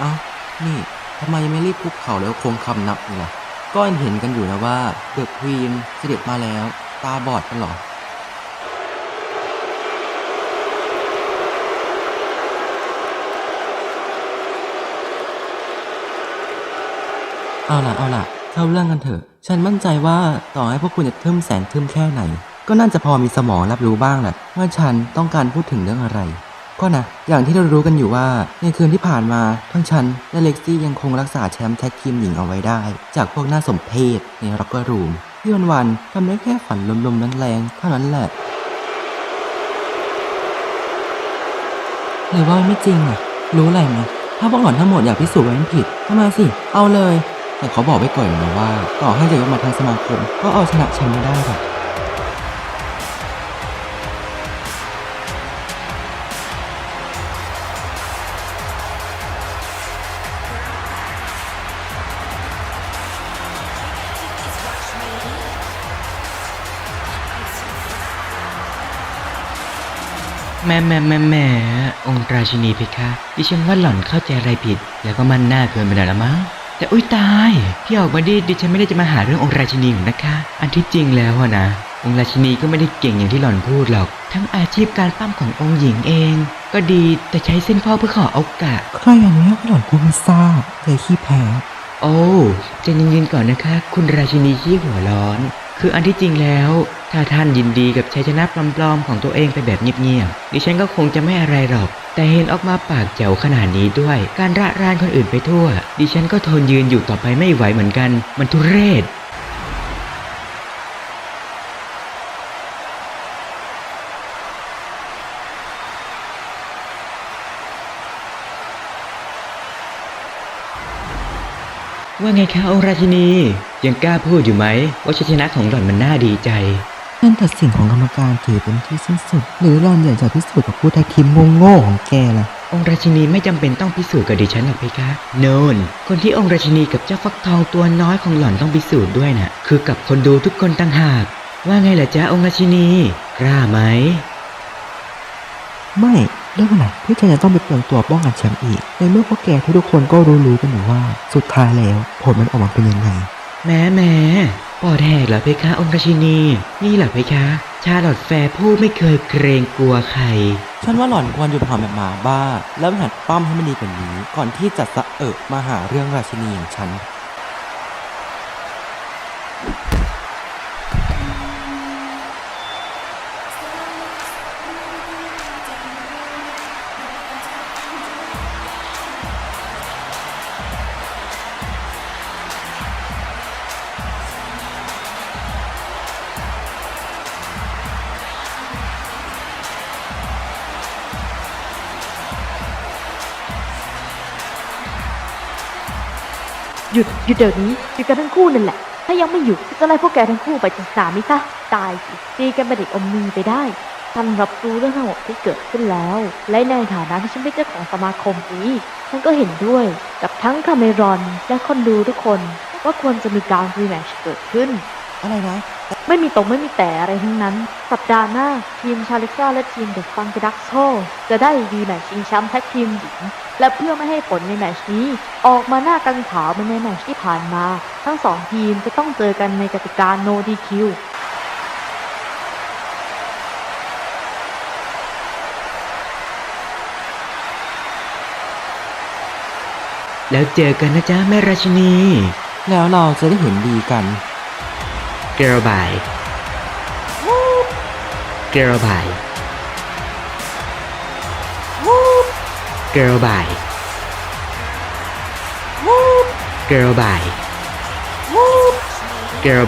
เอ้า นี่ทำไมไม่รีบคุกเข่าแล้วคงคำนับอีกล่ะ ก็เห็นกันอยู่นะว่าเดอะควีนเสด็จมาแล้ว ตาบอดกันเหรอเอาล่ะเอาล่ะเข้าเรื่องกันเถอะ ฉันมั่นใจว่าต่อให้พวกคุณจะทึมแสนทึมแค่ไหน ก็น่าจะพอมีสมองรับรู้บ้างแหละว่าฉันต้องการพูดถึงเรื่องอะไร ก็นะอย่างที่เรารู้กันอยู่ว่าในคืนที่ผ่านมาทั้งฉันและเล็กซี่ยังคงรักษาแชมป์แท็กทีมหญิงเอาไว้ได้ จากพวกหน้าสมเพชในร็อกเกอร์รูมที่วันๆทำได้แค่ฝันลมๆแรงๆเท่านั้นแหละหรือว่าไม่จริงอะ รู้อะไรไหมถ้าพวกหล่อนทั้งหมดอยากพิสูจน์ว่ามันผิดก็มาสิ เอาเลย แต่เขาบอกไว้ก่อนนะว่า ต่อให้จะยกมาทางสมาคม ก็เอาชนะแชมป์ไม่ได้หรอก แม่แม่แม่แม่องค์ราชินีเพคะดิฉันว่าหล่อนเข้าใจอะไรผิด แล้วก็มันหน้าเกินไปหน่อยละมั้งแต่อุ้ยตายที่ออกมาดิดิฉันไม่ได้จะมาหาเรื่ององค์ราชินีหรอกนะคะ อันที่จริงแล้วอะนะองค์ราชินีก็ไม่ได้เก่งอย่างที่หล่อนพูดหรอก ทั้งอาชีพการปั้มขององค์หญิงเอง ก็ดีแต่ใช้เส้นพ่อเพื่อขอโอกาสใครอย่างนี้หล่อนกูไม่ทราบเลยขี้แพ้โอ้ใจเย็นๆก่อนนะคะ คุณราชินีขี้หัวร้อน คืออันที่จริงแล้ว ถ้าท่านยินดีกับชัยชนะปลอมๆของตัวเองไปแบบเงียบๆดิฉันก็คงจะไม่อะไรหรอก แต่เห็นออกมาปากแจ๋วขนาดนี้ด้วย การระรานคนอื่นไปทั่ว ดิฉันก็ทนยืนอยู่ต่อไปไม่ไหวเหมือนกัน มันทุเรศ ว่าไงคะองค์ราชินี ยังกล้าพูดอยู่ไหม ว่าชัยชนะของหล่อนมันน่าดีใจนั่นตัดสินของกรรมการถือเป็นที่สิ้นสุด หรือหล่อนอยากจะพิสูจน์กับผู้แท็กทีมโง่ๆของแกล่ะ องค์ราชินีไม่จำเป็นต้องพิสูจน์กับดิฉันหรอกเพคะโนนคนที่องค์ราชินีกับเจ้าฟักทองตัวน้อยของหล่อนต้องพิสูจน์ด้วยนะ่ะคือกับคนดูทุกคนต่างหาก ว่าไงล่ะจ๊ะองค์ราชินี กล้าไหม ไม่เรื่องไหนที่ฉันจะต้องไปเปลืองตัวป้องกันแชมป์อีก ในเมื่อพวกแกทุกๆคนก็รู้ๆกันอยู่ว่าสุดท้ายแล้วผลมันออกมาเป็นยังไง แม้แม้ปอดแหกเหรอเพคะองค์ราชินี นี่เหรอเพคะ ชาลอตแฟร์ผู้ไม่เคยเกรงกลัวใคร ฉันว่าหล่อนควรหยุดหอมแบบหมาบ้า แล้วหัดปั้มให้มันดีกว่านี้ ก่อนที่จะสะเอะมาหาเรื่องราชินีอย่างฉัน หยุดหยุดเดี๋ยวนี้หยุดกันทั้งคู่นั่นแหละ ถ้ายังไม่หยุดก็จะไล่พวกแกทั้งคู่ไปจากสามิซะตายสิตีกันไปเด็กอมมีไปได้ฉันรับรู้เรื่องทั้งหมดที่เกิดขึ้นแล้ว และในฐานะที่ฉันเป็นเจ้าของสมาคมนี้ฉันก็เห็นด้วยกับทั้งคาเมรอนและคนดูทุกคนว่าควรจะมีการรีแมชเกิดขึ้น อะไรนะ ไม่มีตรงไม่มีแต่อะไรทั้งนั้น สัปดาห์หน้า ทีมชาลิซ่าและทีมเดอะฟังกดักโชจะได้ดีแมตช์ชิงแชมป์แท็กทีมหญิง และเพื่อไม่ให้ผลในแมตช์นี้ ออกมาหน้ากังขาวเหมือนในแมตช์ที่ผ่านมา ทั้งสองทีมจะต้องเจอกันในกติกา no DQ แล้วเจอกันนะจ๊ะแม่ราชินี แล้วเราจะได้เห็นดีกัน เกลบายเกล